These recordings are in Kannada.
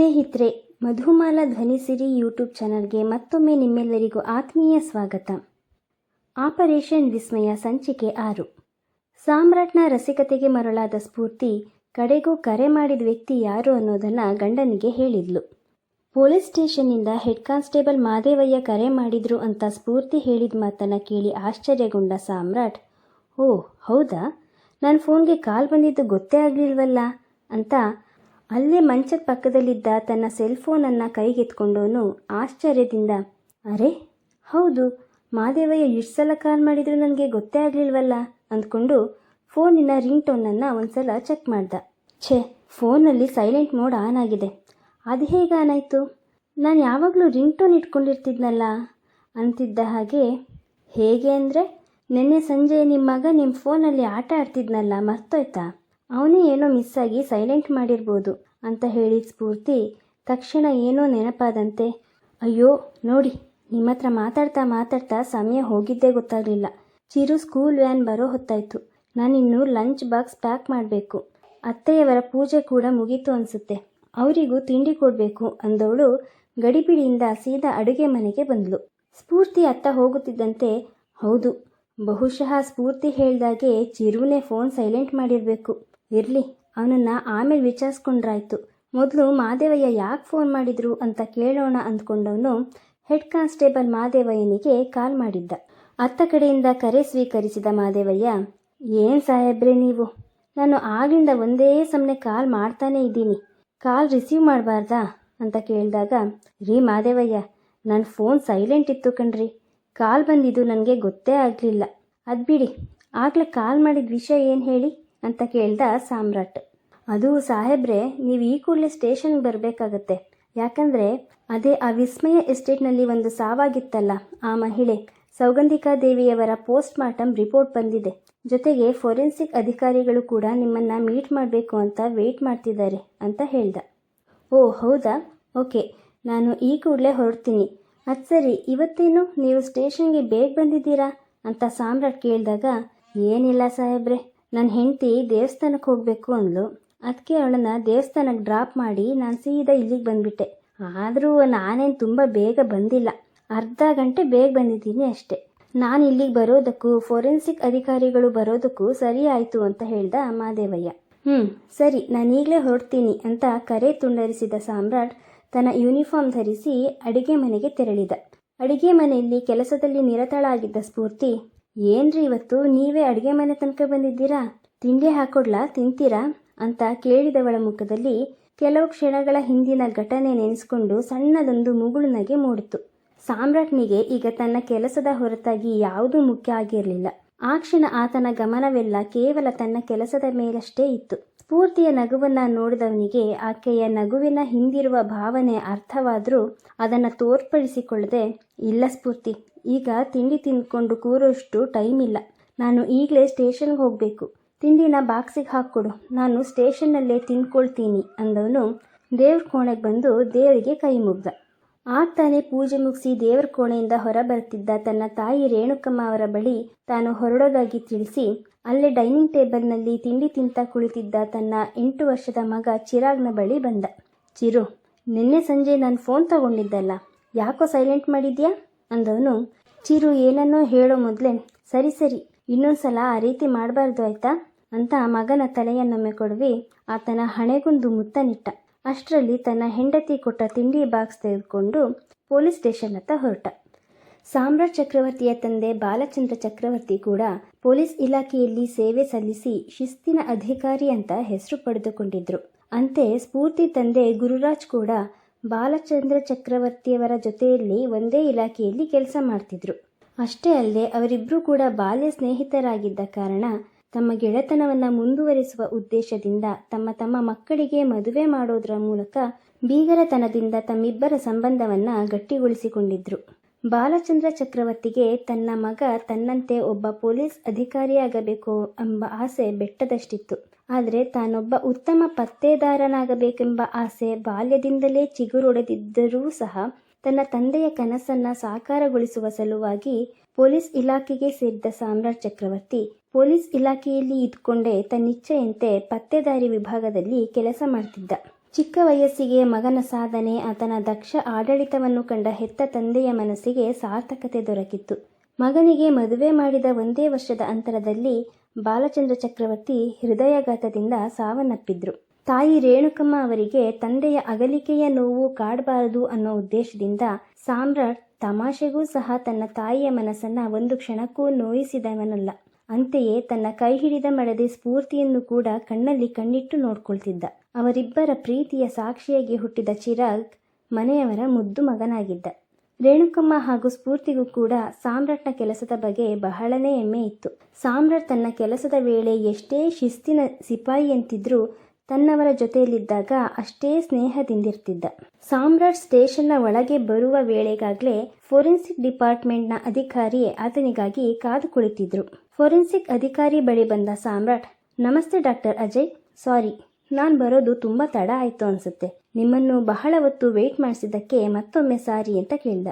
ಸ್ನೇಹಿತರೆ, ಮಧುಮಾಲ ಧ್ವನಿಸಿರಿ ಯೂಟ್ಯೂಬ್ ಚಾನಲ್ಗೆ ಮತ್ತೊಮ್ಮೆ ನಿಮ್ಮೆಲ್ಲರಿಗೂ ಆತ್ಮೀಯ ಸ್ವಾಗತ. ಆಪರೇಷನ್ ವಿಸ್ಮಯ ಸಂಚಿಕೆ ಆರು. ಸಾಮ್ರಾಟ್ನ ರಸಿಕತೆಗೆ ಮರಳಾದ ಸ್ಫೂರ್ತಿ, ಕಡೆಗೂ ಕರೆ ಮಾಡಿದ ವ್ಯಕ್ತಿ ಯಾರು ಅನ್ನೋದನ್ನು ಗಂಡನಿಗೆ ಹೇಳಿದ್ಲು. ಪೊಲೀಸ್ ಸ್ಟೇಷನ್ನಿಂದ ಹೆಡ್ ಕಾನ್ಸ್ಟೇಬಲ್ ಮಾದೇವಯ್ಯ ಕರೆ ಮಾಡಿದ್ರು ಅಂತ ಸ್ಫೂರ್ತಿ ಹೇಳಿದ ಮಾತನ್ನು ಕೇಳಿ ಆಶ್ಚರ್ಯಗೊಂಡ ಸಾಮ್ರಾಟ್ ಓ ಹೌದಾ? ನನ್ನ ಫೋನ್ಗೆ ಕಾಲ್ ಬಂದಿದ್ದು ಗೊತ್ತೇ ಆಗಲಿಲ್ವಲ್ಲ? ಅಂತ ಅಲ್ಲೇ ಮಂಚದ ಪಕ್ಕದಲ್ಲಿದ್ದ ತನ್ನ ಸೆಲ್ ಫೋನನ್ನು ಕೈಗೆತ್ಕೊಂಡವನು ಆಶ್ಚರ್ಯದಿಂದ, ಅರೆ, ಹೌದು, ಮಾದೇವಯ್ಯ ಎಷ್ಟು ಸಲ ಕಾಲ್ ಮಾಡಿದ್ರು ನನಗೆ ಗೊತ್ತೇ ಆಗಲಿಲ್ವಲ್ಲ? ಅಂದ್ಕೊಂಡು ಫೋನಿನ ರಿಂಗ್ ಟೋನನ್ನು ಒಂದ್ಸಲ ಚೆಕ್ ಮಾಡ್ದ. ಛೇ ಫೋನಲ್ಲಿ ಸೈಲೆಂಟ್ ಮೋಡ್ ಆನ್ ಆಗಿದೆ. ಅದು ಹೇಗೆ ಆನ್ ಆಯಿತು? ನಾನು ಯಾವಾಗಲೂ ರಿಂಗ್ ಟೋನ್ ಇಟ್ಕೊಂಡಿರ್ತಿದ್ನಲ್ಲ? ಅಂತಿದ್ದ ಹಾಗೆ, ಹೇಗೆ ಅಂದರೆ, ನಿನ್ನೆ ಸಂಜೆ ನಿಮ್ಮ ಮಗ ನಿಮ್ಮ ಫೋನಲ್ಲಿ ಆಟ ಆಡ್ತಿದ್ನಲ್ಲ, ಮರ್ತೋಯ್ತಾ? ಅವನೇ ಏನೋ ಮಿಸ್ ಆಗಿ ಸೈಲೆಂಟ್ ಮಾಡಿರ್ಬೋದು. ಅಂತ ಹೇಳಿದ ಸ್ಫೂರ್ತಿ, ತಕ್ಷಣ ಏನೋ ನೆನಪಾದಂತೆ, ಅಯ್ಯೋ, ನೋಡಿ ನಿಮ್ಮ ಹತ್ರ ಮಾತಾಡ್ತಾ ಮಾತಾಡ್ತಾ ಸಮಯ ಹೋಗಿದ್ದೇ ಗೊತ್ತಾಗಲಿಲ್ಲ. ಚಿರು ಸ್ಕೂಲ್ ವ್ಯಾನ್ ಬರೋ ಹೊತ್ತಾಯಿತು. ನಾನಿನ್ನು ಲಂಚ್ ಬಾಕ್ಸ್ ಪ್ಯಾಕ್ ಮಾಡಬೇಕು. ಅತ್ತೆಯವರ ಪೂಜೆ ಕೂಡ ಮುಗೀತು ಅನಿಸುತ್ತೆ. ಅವರಿಗೂ ತಿಂಡಿ ಕೊಡಬೇಕು ಅಂದವಳು ಗಡಿಬಿಡಿಯಿಂದ ಸೀದಾ ಅಡುಗೆ ಮನೆಗೆ ಬಂದಳು ಸ್ಫೂರ್ತಿ ಅತ್ತ ಹೋಗುತ್ತಿದ್ದಂತೆ, ಹೌದು, ಬಹುಶಃ ಸ್ಫೂರ್ತಿ ಹೇಳ್ದಾಗೆ ಚಿರುನೇ ಫೋನ್ ಸೈಲೆಂಟ್ ಮಾಡಿರಬೇಕು. ಇರಲಿ ಅವನನ್ನು ಆಮೇಲೆ ವಿಚಾರಿಸ್ಕೊಂಡ್ರಾಯ್ತು. ಮೊದಲು ಮಾದೇವಯ್ಯ ಯಾಕೆ ಫೋನ್ ಮಾಡಿದ್ರು ಅಂತ ಕೇಳೋಣ ಅಂದ್ಕೊಂಡವನು ಹೆಡ್ ಕಾನ್ಸ್ಟೇಬಲ್ ಮಾದೇವಯ್ಯನಿಗೆ ಕಾಲ್ ಮಾಡಿದ್ದ. ಅತ್ತ ಕಡೆಯಿಂದ ಕರೆ ಸ್ವೀಕರಿಸಿದ ಮಾದೇವಯ್ಯ, ಏನು ಸಾಹೇಬ್ರೆ ನೀವು? ನಾನು ಆಗಿಂದ ಒಂದೇ ಸಮನೆ ಕಾಲ್ ಮಾಡ್ತಾನೇ ಇದ್ದೀನಿ. ಕಾಲ್ ರಿಸೀವ್ ಮಾಡಬಾರ್ದಾ? ಅಂತ ಕೇಳಿದಾಗ, ರೀ ಮಾದೇವಯ್ಯ ನನ್ನ ಫೋನ್ ಸೈಲೆಂಟ್ ಇತ್ತು ಕಣ್ರಿ. ಕಾಲ್ ಬಂದಿದ್ದು ನನಗೆ ಗೊತ್ತೇ ಆಗಲಿಲ್ಲ. ಅದು ಬಿಡಿ ಆಗಲೇ ಕಾಲ್ ಮಾಡಿದ ವಿಷಯ ಏನು ಹೇಳಿ? ಅಂತ ಕೇಳ್ದ ಸಾಮ್ರಾಟ್. ಅದು ಸಾಹೇಬ್ರೆ, ನೀವು ಈ ಕೂಡಲೇ ಸ್ಟೇಷನ್ಗೆ ಬರಬೇಕಾಗತ್ತೆ. ಯಾಕಂದರೆ, ಅದೇ ಆ ವಿಸ್ಮಯ ಎಸ್ಟೇಟ್ನಲ್ಲಿ ಒಂದು ಸಾವಾಗಿತ್ತಲ್ಲ ಆ ಮಹಿಳೆ. ಸೌಗಂಧಿಕಾ ದೇವಿಯವರ ಪೋಸ್ಟ್ ಮಾರ್ಟಮ್ ರಿಪೋರ್ಟ್ ಬಂದಿದೆ. ಜೊತೆಗೆ ಫೋರೆನ್ಸಿಕ್ ಅಧಿಕಾರಿಗಳು ಕೂಡ ನಿಮ್ಮನ್ನು ಮೀಟ್ ಮಾಡಬೇಕು ಅಂತ ವೆಯ್ಟ್ ಮಾಡ್ತಿದ್ದಾರೆ ಅಂತ ಹೇಳ್ದ. ಓ, ಹೌದಾ? ಓಕೆ, ನಾನು ಈ ಕೂಡಲೇ ಹೊರಡ್ತೀನಿ. ಅದು ಸರಿ, ಇವತ್ತೇನು ನೀವು ಸ್ಟೇಷನ್ಗೆ ಬೇಗ ಬಂದಿದ್ದೀರಾ ಅಂತ ಸಾಮ್ರಾಟ್ ಕೇಳಿದಾಗ, ಏನಿಲ್ಲ ಸಾಹೇಬ್ರೆ ನನ್ನ ಹೆಂಡತಿ ದೇವಸ್ಥಾನಕ್ಕೆ ಹೋಗಬೇಕು ಅಂದ್ಲು. ಅದಕ್ಕೆ ಅವಳನ್ನ ದೇವಸ್ಥಾನಕ್ಕೆ ಡ್ರಾಪ್ ಮಾಡಿ ನಾನು ಸೀದಾ ಇಲ್ಲಿಗೆ ಬಂದುಬಿಟ್ಟೆ. ಆದರೂ ನಾನೇನು ತುಂಬ ಬೇಗ ಬಂದಿಲ್ಲ. ಅರ್ಧ ಗಂಟೆ ಬೇಗ ಬಂದಿದ್ದೀನಿ ಅಷ್ಟೆ. ನಾನು ಇಲ್ಲಿಗೆ ಬರೋದಕ್ಕೂ ಫೋರೆನ್ಸಿಕ್ ಅಧಿಕಾರಿಗಳು ಬರೋದಕ್ಕೂ ಸರಿ ಆಯಿತು ಅಂತ ಹೇಳ್ದ ಮಾದೇವಯ್ಯ ಹ್ಞೂ ಸರಿ, ನಾನೀಗಲೇ ಹೊರಡ್ತೀನಿ ಅಂತ ಕರೆ ತುಂಡರಿಸಿದ ಸಾಮ್ರಾಟ್ ತನ್ನ ಯೂನಿಫಾರ್ಮ್ ಧರಿಸಿ ಅಡಿಗೆ ಮನೆಗೆ ತೆರಳಿದ. ಅಡಿಗೆ ಮನೆಯಲ್ಲಿ ಕೆಲಸದಲ್ಲಿ ನಿರತಳಾಗಿದ್ದ ಸ್ಫೂರ್ತಿ, ಏನ್ರಿ ಇವತ್ತು ನೀವೇ ಅಡಿಗೆ ಮನೆ ತನಕ ಬಂದಿದ್ದೀರಾ? ತಿಂಡಿ ಹಾಕೊಡ್ಲಾ, ತಿಂತೀರಾ? ಅಂತ ಕೇಳಿದವಳ ಮುಖದಲ್ಲಿ ಕೆಲವು ಕ್ಷಣಗಳ ಹಿಂದಿನ ಘಟನೆ ನೆನೆಸ್ಕೊಂಡು ಸಣ್ಣದೊಂದು ಮುಗುಳು ನಗೆ ಮೂಡಿತು. ಸಾಮ್ರಾಟ್ನಿಗೆ ಈಗ ತನ್ನ ಕೆಲಸದ ಹೊರತಾಗಿ ಯಾವುದೂ ಮುಖ್ಯ ಆಗಿರಲಿಲ್ಲ. ಆ ಕ್ಷಣ ಆತನ ಗಮನವೆಲ್ಲ ಕೇವಲ ತನ್ನ ಕೆಲಸದ ಮೇಲಷ್ಟೇ ಇತ್ತು. ಸ್ಫೂರ್ತಿಯ ನಗುವನ್ನ ನೋಡಿದವನಿಗೆ ಆಕೆಯ ನಗುವಿನ ಹಿಂದಿರುವ ಭಾವನೆ ಅರ್ಥವಾದರೂ ಅದನ್ನು ತೋರ್ಪಡಿಸಿಕೊಳ್ಳದೆ, ಇಲ್ಲ ಸ್ಫೂರ್ತಿ, ಈಗ ತಿಂಡಿ ತಿಂದ್ಕೊಂಡು ಕೂರೋಷ್ಟು ಟೈಮ್ ಇಲ್ಲ ನಾನು ಈಗಲೇ ಸ್ಟೇಷನ್ಗೆ ಹೋಗಬೇಕು. ತಿಂಡಿನ ಬಾಕ್ಸಿಗೆ ಹಾಕ್ಕೊಡು. ನಾನು ಸ್ಟೇಷನ್ನಲ್ಲೇ ತಿಂದ್ಕೊಳ್ತೀನಿ ಅಂದವನು ದೇವ್ರ ಕೋಣೆಗೆ ಬಂದು ದೇವರಿಗೆ ಕೈ ಮುಗ್ದ. ಆಗ್ತಾನೆ ಪೂಜೆ ಮುಗಿಸಿ ದೇವರ ಕೋಣೆಯಿಂದ ಹೊರ ಬರ್ತಿದ್ದ ತನ್ನ ತಾಯಿ ರೇಣುಕಮ್ಮ ಅವರ ಬಳಿ ತಾನು ಹೊರಡೋದಾಗಿ ತಿಳಿಸಿ, ಅಲ್ಲೇ ಡೈನಿಂಗ್ ಟೇಬಲ್ನಲ್ಲಿ ತಿಂಡಿ ತಿಂತ ಕುಳಿತಿದ್ದ ತನ್ನ ಎಂಟು ವರ್ಷದ ಮಗ ಚಿರಾಗ್ನ ಬಳಿ ಬಂದ. ಚಿರು, ನಿನ್ನೆ ಸಂಜೆ ನಾನು ಫೋನ್ ತಗೊಂಡಿದ್ದಲ್ಲ, ಯಾಕೋ ಸೈಲೆಂಟ್ ಮಾಡಿದ್ಯಾ? ಅಂದವನು. ಚಿರು, ಏನನ್ನೋ ಹೇಳೋ ಮೊದಲೇ, ಸರಿ ಸರಿ, ಇನ್ನೊಂದ್ಸಲ ಆ ರೀತಿ ಮಾಡಬಾರ್ದು ಆಯ್ತಾ? ಅಂತ ಮಗನ ತಲೆಯನ್ನೊಮ್ಮೆ ಕೊಡುವೆ, ಆತನ ಹಣೆಗೊಂದು ಮುತ್ತನಿಟ್ಟ. ಅಷ್ಟರಲ್ಲಿ ತನ್ನ ಹೆಂಡತಿ ಕೊಟ್ಟ ತಿಂಡಿ ಬಾಕ್ಸ್ ತೆಗೆದುಕೊಂಡು ಪೊಲೀಸ್ ಸ್ಟೇಷನ್ ಹತ್ತ ಹೊರಟ. ಸಾಮ್ರಾಟ್ ಚಕ್ರವರ್ತಿಯ ತಂದೆ ಬಾಲಚಂದ್ರ ಚಕ್ರವರ್ತಿ ಕೂಡ ಪೊಲೀಸ್ ಇಲಾಖೆಯಲ್ಲಿ ಸೇವೆ ಸಲ್ಲಿಸಿ ಶಿಸ್ತಿನ ಅಧಿಕಾರಿ ಅಂತ ಹೆಸರು ಪಡೆದುಕೊಂಡಿದ್ರು. ಅಂತೆ ಸ್ಫೂರ್ತಿ ತಂದೆ ಗುರುರಾಜ್ ಕೂಡ ಬಾಲಚಂದ್ರ ಚಕ್ರವರ್ತಿಯವರ ಜೊತೆಯಲ್ಲಿ ಒಂದೇ ಇಲಾಖೆಯಲ್ಲಿ ಕೆಲಸ ಮಾಡ್ತಿದ್ರು. ಅಷ್ಟೇ ಅಲ್ಲದೆ ಅವರಿಬ್ಬರೂ ಕೂಡ ಬಾಲ್ಯ ಸ್ನೇಹಿತರಾಗಿದ್ದ ಕಾರಣ ತಮ್ಮ ಗೆಳೆತನವನ್ನು ಮುಂದುವರಿಸುವ ಉದ್ದೇಶದಿಂದ ತಮ್ಮ ತಮ್ಮ ಮಕ್ಕಳಿಗೆ ಮದುವೆ ಮಾಡೋದರ ಮೂಲಕ ಬೀಗರತನದಿಂದ ತಮ್ಮಿಬ್ಬರ ಸಂಬಂಧವನ್ನು ಗಟ್ಟಿಗೊಳಿಸಿಕೊಂಡಿದ್ರು. ಬಾಲಚಂದ್ರ ಚಕ್ರವರ್ತಿಗೆ ತನ್ನ ಮಗ ತನ್ನಂತೆ ಒಬ್ಬ ಪೊಲೀಸ್ ಅಧಿಕಾರಿಯಾಗಬೇಕು ಎಂಬ ಆಸೆ ಬೆಟ್ಟದಷ್ಟಿತ್ತು. ಆದರೆ ತಾನೊಬ್ಬ ಉತ್ತಮ ಪತ್ತೇದಾರನಾಗಬೇಕೆಂಬ ಆಸೆ ಬಾಲ್ಯದಿಂದಲೇ ಚಿಗುರೊಡೆದಿದ್ದರೂ ಸಹ ತನ್ನ ತಂದೆಯ ಕನಸನ್ನ ಸಾಕಾರಗೊಳಿಸುವ ಸಲುವಾಗಿ ಪೊಲೀಸ್ ಇಲಾಖೆಗೆ ಸೇರಿದ ಸಾಮ್ರಾಟ್ ಚಕ್ರವರ್ತಿ ಪೊಲೀಸ್ ಇಲಾಖೆಯಲ್ಲಿ ಇದ್ದುಕೊಂಡೇ ತನ್ನಿಚ್ಛೆಯಂತೆ ಪತ್ತೆದಾರಿ ವಿಭಾಗದಲ್ಲಿ ಕೆಲಸ ಮಾಡ್ತಿದ್ದ. ಚಿಕ್ಕ ವಯಸ್ಸಿಗೆ ಮಗನ ಸಾಧನೆ, ಆತನ ದಕ್ಷ ಆಡಳಿತವನ್ನು ಕಂಡ ಹೆತ್ತ ತಂದೆಯ ಮನಸ್ಸಿಗೆ ಸಾರ್ಥಕತೆ ದೊರಕಿತ್ತು. ಮಗನಿಗೆ ಮದುವೆ ಮಾಡಿದ ಒಂದೇ ವರ್ಷದ ಅಂತರದಲ್ಲಿ ಬಾಲಚಂದ್ರ ಚಕ್ರವರ್ತಿ ಹೃದಯಾಘಾತದಿಂದ ಸಾವನ್ನಪ್ಪಿದ್ರು. ತಾಯಿ ರೇಣುಕಮ್ಮ ಅವರಿಗೆ ತಂದೆಯ ಅಗಲಿಕೆಯ ನೋವು ಕಾಡಬಾರದು ಅನ್ನೋ ಉದ್ದೇಶದಿಂದ ಸಾಮ್ರಾಟ್ ತಮಾಷೆಗೂ ಸಹ ತನ್ನ ತಾಯಿಯ ಮನಸ್ಸನ್ನ ಒಂದು ಕ್ಷಣಕ್ಕೂ ನೋಯಿಸಿದವನಲ್ಲ. ಅಂತೆಯೇ ತನ್ನ ಕೈ ಹಿಡಿದ ಮಡದೆ ಸ್ಫೂರ್ತಿಯನ್ನು ಕೂಡ ಕಣ್ಣಲ್ಲಿ ಕಣ್ಣಿಟ್ಟು ನೋಡ್ಕೊಳ್ತಿದ್ದ. ಅವರಿಬ್ಬರ ಪ್ರೀತಿಯ ಸಾಕ್ಷಿಯಾಗಿ ಹುಟ್ಟಿದ ಚಿರಾಗ್ ಮನೆಯವರ ಮುದ್ದು ಮಗನಾಗಿದ್ದ. ರೇಣುಕಮ್ಮ ಹಾಗೂ ಸ್ಫೂರ್ತಿಗೂ ಕೂಡ ಸಾಮ್ರಾಟ್ನ ಕೆಲಸದ ಬಗ್ಗೆ ಬಹಳನೇ ಹೆಮ್ಮೆ ಇತ್ತು. ಸಾಮ್ರಾಟ್ ತನ್ನ ಕೆಲಸದ ವೇಳೆ ಎಷ್ಟೇ ಶಿಸ್ತಿನ ಸಿಪಾಯಿ ಅಂತಿದ್ರೂ ತನ್ನವರ ಜೊತೆಯಲ್ಲಿದ್ದಾಗ ಅಷ್ಟೇ ಸ್ನೇಹದಿಂದಿರ್ತಿದ್ದ. ಸಾಮ್ರಾಟ್ ಸ್ಟೇಷನ್ನ ಒಳಗೆ ಬರುವ ವೇಳೆಗಾಗಲೇ ಫೋರೆನ್ಸಿಕ್ ಡಿಪಾರ್ಟ್ಮೆಂಟ್ನ ಅಧಿಕಾರಿ ಆತನಿಗಾಗಿ ಕಾದು ಕುಳಿತಿದ್ರು. ಫೋರೆನ್ಸಿಕ್ ಅಧಿಕಾರಿ ಬಳಿ ಬಂದ ಸಾಮ್ರಾಟ್, ನಮಸ್ತೆ ಡಾಕ್ಟರ್ ಅಜಯ್. ಸಾರಿ, ನಾನು ಬರೋದು ತುಂಬ ತಡ ಆಯಿತು ಅನ್ಸುತ್ತೆ. ನಿಮ್ಮನ್ನು ಬಹಳ ಹೊತ್ತು ವೆಯ್ಟ್ ಮಾಡಿಸಿದ್ದಕ್ಕೆ ಮತ್ತೊಮ್ಮೆ ಸಾರಿ ಅಂತ ಕೇಳಿದ.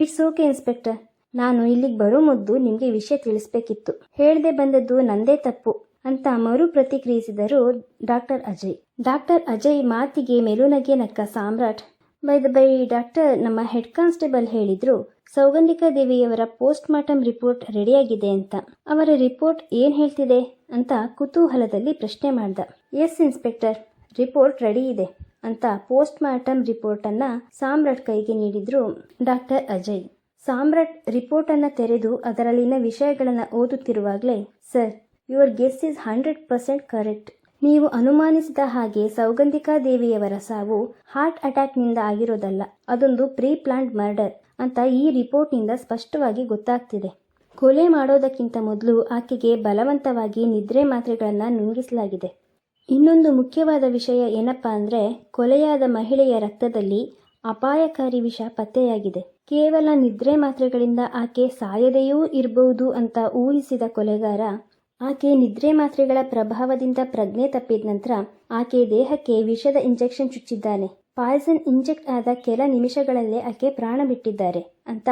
It's okay inspector. ನಾನು ಇಲ್ಲಿಗೆ ಬರೋ ಮೊದ್ದು ನಿಮಗೆ ವಿಷಯ ತಿಳಿಸ್ಬೇಕಿತ್ತು. ಹೇಳದೆ ಬಂದದ್ದು ನಂದೇ ತಪ್ಪು. ಅಂತ ಮರು ಪ್ರತಿಕ್ರಿಯಿಸಿದರು ಡಾಕ್ಟರ್ ಅಜಯ್. ಡಾಕ್ಟರ್ ಅಜಯ್ ಮಾತಿಗೆ ಮೆಲುನಗೆ ನಕ್ಕ Samrat. By the by doctor, ನಮ್ಮ ಹೆಡ್ ಕಾನ್ಸ್ಟೇಬಲ್ ಹೇಳಿದ್ರು, ಸೌಗಂಧಿಕಾ ದೇವಿಯವರ ಪೋಸ್ಟ್ ಮಾರ್ಟಮ್ ರಿಪೋರ್ಟ್ ರೆಡಿಯಾಗಿದೆ ಅಂತ. ಅವರ ರಿಪೋರ್ಟ್ ಏನ್ ಹೇಳ್ತಿದೆ ಅಂತ ಕುತೂಹಲದಲ್ಲಿ ಪ್ರಶ್ನೆ ಮಾಡ್ದ. ಎಸ್ ಇನ್ಸ್ಪೆಕ್ಟರ್ ರಿಪೋರ್ಟ್ ರೆಡಿ ಇದೆ ಅಂತ ಪೋಸ್ಟ್ ಮಾರ್ಟಮ್ ರಿಪೋರ್ಟನ್ನು ಸಾಮ್ರಾಟ್ ಕೈಗೆ ನೀಡಿದ್ರು ಡಾಕ್ಟರ್ ಅಜಯ್. ಸಾಮ್ರಾಟ್ ರಿಪೋರ್ಟನ್ನು ತೆರೆದು ಅದರಲ್ಲಿನ ವಿಷಯಗಳನ್ನು ಓದುತ್ತಿರುವಾಗಲೇ, sir your guess is hundred percent correct ನೀವು ಅನುಮಾನಿಸಿದ ಹಾಗೆ ಸೌಗಂಧಿಕಾ ದೇವಿಯವರ ಸಾವು ಹಾರ್ಟ್ ಅಟ್ಯಾಕ್ನಿಂದ ಆಗಿರೋದಲ್ಲ, ಅದೊಂದು ಪ್ರೀ ಪ್ಲಾಂಟ್ ಮರ್ಡರ್ ಅಂತ ಈ ರಿಪೋರ್ಟ್ನಿಂದ ಸ್ಪಷ್ಟವಾಗಿ ಗೊತ್ತಾಗ್ತಿದೆ. ಕೊಲೆ ಮಾಡೋದಕ್ಕಿಂತ ಮೊದಲು ಆಕೆಗೆ ಬಲವಂತವಾಗಿ ನಿದ್ರೆ ಮಾತ್ರೆಗಳನ್ನು ನುಂಗಿಸಲಾಗಿದೆ. ಇನ್ನೊಂದು ಮುಖ್ಯವಾದ ವಿಷಯ ಏನಪ್ಪಾ ಅಂದರೆ, ಕೊಲೆಯಾದ ಮಹಿಳೆಯ ರಕ್ತದಲ್ಲಿ ಅಪಾಯಕಾರಿ ವಿಷ ಪತ್ತೆಯಾಗಿದೆ. ಕೇವಲ ನಿದ್ರೆ ಮಾತ್ರೆಗಳಿಂದ ಆಕೆ ಸಾಯದೆಯೂ ಇರಬಹುದು ಅಂತ ಊಹಿಸಿದ ಕೊಲೆಗಾರ ಆಕೆ ನಿದ್ರೆ ಮಾತ್ರೆಗಳ ಪ್ರಭಾವದಿಂದ ಪ್ರಜ್ಞೆ ತಪ್ಪಿದ ನಂತರ ಆಕೆ ದೇಹಕ್ಕೆ ವಿಷದ ಇಂಜೆಕ್ಷನ್ ಚುಚ್ಚಿದ್ದಾನೆ. ಪಾಯ್ಸನ್ ಇಂಜೆಕ್ಟ್ ಆದ ಕೆಲ ನಿಮಿಷಗಳಲ್ಲೇ ಆಕೆ ಪ್ರಾಣ ಬಿಟ್ಟಿದ್ದಾರೆ ಅಂತ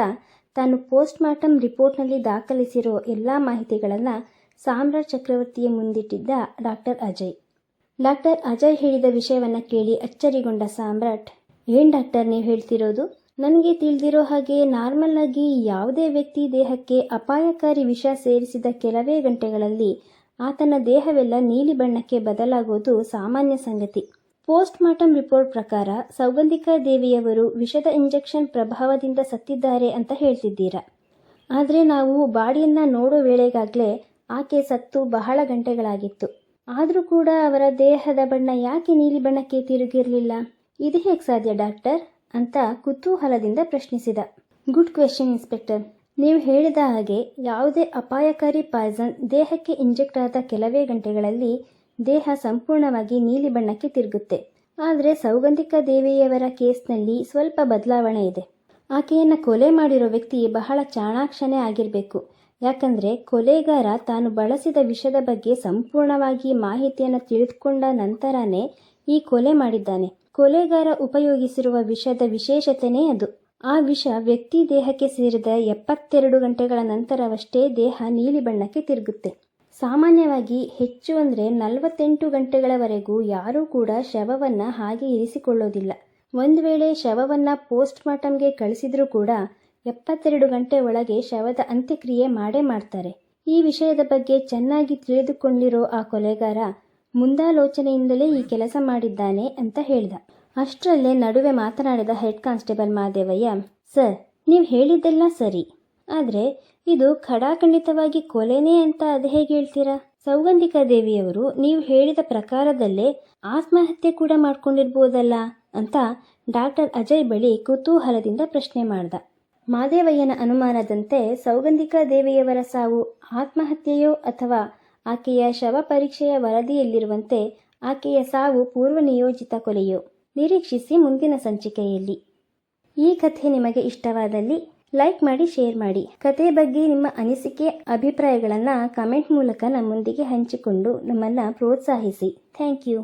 ತಾನು ಪೋಸ್ಟ್ ಮಾರ್ಟಮ್ ರಿಪೋರ್ಟ್ನಲ್ಲಿ ದಾಖಲಿಸಿರೋ ಎಲ್ಲ ಮಾಹಿತಿಗಳನ್ನು ಸಾಮ್ರಾಟ್ ಚಕ್ರವರ್ತಿಯ ಮುಂದಿಟ್ಟಿದ್ದ ಡಾಕ್ಟರ್ ಅಜಯ್. ಡಾಕ್ಟರ್ ಅಜಯ್ ಹೇಳಿದ ವಿಷಯವನ್ನು ಕೇಳಿ ಅಚ್ಚರಿಗೊಂಡ ಸಾಮ್ರಾಟ್, ಏನು ಡಾಕ್ಟರ್, ನೀವು ಹೇಳ್ತಿರೋದು? ನನಗೆ ತಿಳಿದಿರೋ ಹಾಗೆ ನಾರ್ಮಲ್ ಆಗಿ ಯಾವುದೇ ವ್ಯಕ್ತಿ ದೇಹಕ್ಕೆ ಅಪಾಯಕಾರಿ ವಿಷ ಸೇರಿಸಿದ ಕೆಲವೇ ಗಂಟೆಗಳಲ್ಲಿ ಆತನ ದೇಹವೆಲ್ಲ ನೀಲಿ ಬಣ್ಣಕ್ಕೆ ಬದಲಾಗೋದು ಸಾಮಾನ್ಯ ಸಂಗತಿ. ಪೋಸ್ಟ್ ಮಾರ್ಟಮ್ ರಿಪೋರ್ಟ್ ಪ್ರಕಾರ ಸೌಗಂಧಿಕಾ ದೇವಿಯವರು ವಿಷದ ಇಂಜೆಕ್ಷನ್ ಪ್ರಭಾವದಿಂದ ಸತ್ತಿದ್ದಾರೆ ಅಂತ ಹೇಳ್ತಿದ್ದೀರಾ. ಆದರೆ ನಾವು ಬಾಡಿಯನ್ನ ನೋಡೋ ವೇಳೆಗಾಗಲೇ ಆಕೆ ಸತ್ತು ಬಹಳ ಗಂಟೆಗಳಾಗಿತ್ತು. ಆದರೂ ಕೂಡ ಅವರ ದೇಹದ ಬಣ್ಣ ಯಾಕೆ ನೀಲಿ ಬಣ್ಣಕ್ಕೆ ತಿರುಗಿರಲಿಲ್ಲ? ಇದು ಹೇಗೆ ಸಾಧ್ಯ ಡಾಕ್ಟರ್? ಅಂತ ಕುತೂಹಲದಿಂದ ಪ್ರಶ್ನಿಸಿದ. ಗುಡ್ ಕ್ವೆಶನ್ ಇನ್ಸ್ಪೆಕ್ಟರ್ ನೀವು ಹೇಳಿದ ಹಾಗೆ ಯಾವುದೇ ಅಪಾಯಕಾರಿ ಪಾಯ್ಸನ್ ದೇಹಕ್ಕೆ ಇಂಜೆಕ್ಟ್ ಆದ ಕೆಲವೇ ಗಂಟೆಗಳಲ್ಲಿ ದೇಹ ಸಂಪೂರ್ಣವಾಗಿ ನೀಲಿ ಬಣ್ಣಕ್ಕೆ ತಿರುಗುತ್ತೆ. ಆದರೆ ಸೌಗಂಧಿಕ ದೇವಿಯವರ ಕೇಸ್ನಲ್ಲಿ ಸ್ವಲ್ಪ ಬದಲಾವಣೆ ಇದೆ. ಆಕೆಯನ್ನು ಕೊಲೆ ಮಾಡಿರೋ ವ್ಯಕ್ತಿ ಬಹಳ ಚಾಣಾಕ್ಷನೇ ಆಗಿರಬೇಕು. ಯಾಕಂದರೆ ಕೊಲೆಗಾರ ತಾನು ಬಳಸಿದ ವಿಷದ ಬಗ್ಗೆ ಸಂಪೂರ್ಣವಾಗಿ ಮಾಹಿತಿಯನ್ನು ತಿಳಿದುಕೊಂಡ ನಂತರನೇ ಈ ಕೊಲೆ ಮಾಡಿದ್ದಾನೆ. ಕೊಲೆಗಾರ ಉಪಯೋಗಿಸಿರುವ ವಿಷದ ವಿಶೇಷತೆನೇ ಅದು. ಆ ವಿಷ ವ್ಯಕ್ತಿ ದೇಹಕ್ಕೆ ಸೇರಿದ ಎಪ್ಪತ್ತೆರಡು ಗಂಟೆಗಳ ನಂತರವಷ್ಟೇ ದೇಹ ನೀಲಿ ಬಣ್ಣಕ್ಕೆ ತಿರುಗುತ್ತೆ. ಸಾಮಾನ್ಯವಾಗಿ ಹೆಚ್ಚು ಅಂದರೆ ನಲವತ್ತೆಂಟು ಗಂಟೆಗಳವರೆಗೂ ಯಾರೂ ಕೂಡ ಶವವನ್ನು ಹಾಗೆ ಇರಿಸಿಕೊಳ್ಳೋದಿಲ್ಲ. ಒಂದು ವೇಳೆ ಶವವನ್ನು ಪೋಸ್ಟ್ ಮಾರ್ಟಮ್ಗೆ ಕಳಿಸಿದರೂ ಕೂಡ ಎಪ್ಪತ್ತೆರಡು ಗಂಟೆ ಒಳಗೆ ಶವದ ಅಂತ್ಯಕ್ರಿಯೆ ಮಾಡೇ ಮಾಡ್ತಾರೆ. ಈ ವಿಷಯದ ಬಗ್ಗೆ ಚೆನ್ನಾಗಿ ತಿಳಿದುಕೊಂಡಿರೋ ಆ ಕೊಲೆಗಾರ ಮುಂದಾಲೋಚನೆಯಿಂದಲೇ ಈ ಕೆಲಸ ಮಾಡಿದ್ದಾನೆ ಅಂತ ಹೇಳಿದ. ಅಷ್ಟರಲ್ಲೇ ನಡುವೆ ಮಾತನಾಡಿದ ಹೆಡ್ ಕಾನ್ಸ್ಟೇಬಲ್ ಮಾದೇವಯ್ಯ, ಸರ್, ನೀವು ಹೇಳಿದ್ದೆಲ್ಲ ಸರಿ. ಆದರೆ ಇದು ಖಡಾಖಂಡಿತವಾಗಿ ಕೊಲೆನೇ ಅಂತ ಅದು ಹೇಗೆ ಹೇಳ್ತೀರಾ? ಸೌಗಂಧಿಕಾ ದೇವಿಯವರು ನೀವು ಹೇಳಿದ ಪ್ರಕಾರದಲ್ಲೇ ಆತ್ಮಹತ್ಯೆ ಕೂಡ ಮಾಡ್ಕೊಂಡಿರ್ಬೋದಲ್ಲ? ಅಂತ ಡಾಕ್ಟರ್ ಅಜಯ್ ಬಳಿ ಕುತೂಹಲದಿಂದ ಪ್ರಶ್ನೆ ಮಾಡ್ದ. ಮಾದೇವಯ್ಯನ ಅನುಮಾನದಂತೆ ಸೌಗಂಧಿಕಾ ದೇವಿಯವರ ಸಾವು ಆತ್ಮಹತ್ಯೆಯೋ ಅಥವಾ ಆಕೆಯ ಶವ ಪರೀಕ್ಷೆಯ ವರದಿಯಲ್ಲಿರುವಂತೆ ಆಕೆಯ ಸಾವು ಪೂರ್ವ ನಿಯೋಜಿತ ಕೊಲೆಯು ನಿರೀಕ್ಷಿಸಿ ಮುಂದಿನ ಸಂಚಿಕೆಯಲ್ಲಿ. ಈ ಕಥೆ ನಿಮಗೆ ಇಷ್ಟವಾದಲ್ಲಿ ಲೈಕ್ ಮಾಡಿ, ಶೇರ್ ಮಾಡಿ. ಕತೆ ಬಗ್ಗೆ ನಿಮ್ಮ ಅನಿಸಿಕೆ, ಅಭಿಪ್ರಾಯಗಳನ್ನು ಕಮೆಂಟ್ ಮೂಲಕ ನಮ್ಮೊಂದಿಗೆ ಹಂಚಿಕೊಂಡು ನಮ್ಮನ್ನು ಪ್ರೋತ್ಸಾಹಿಸಿ. Thank you.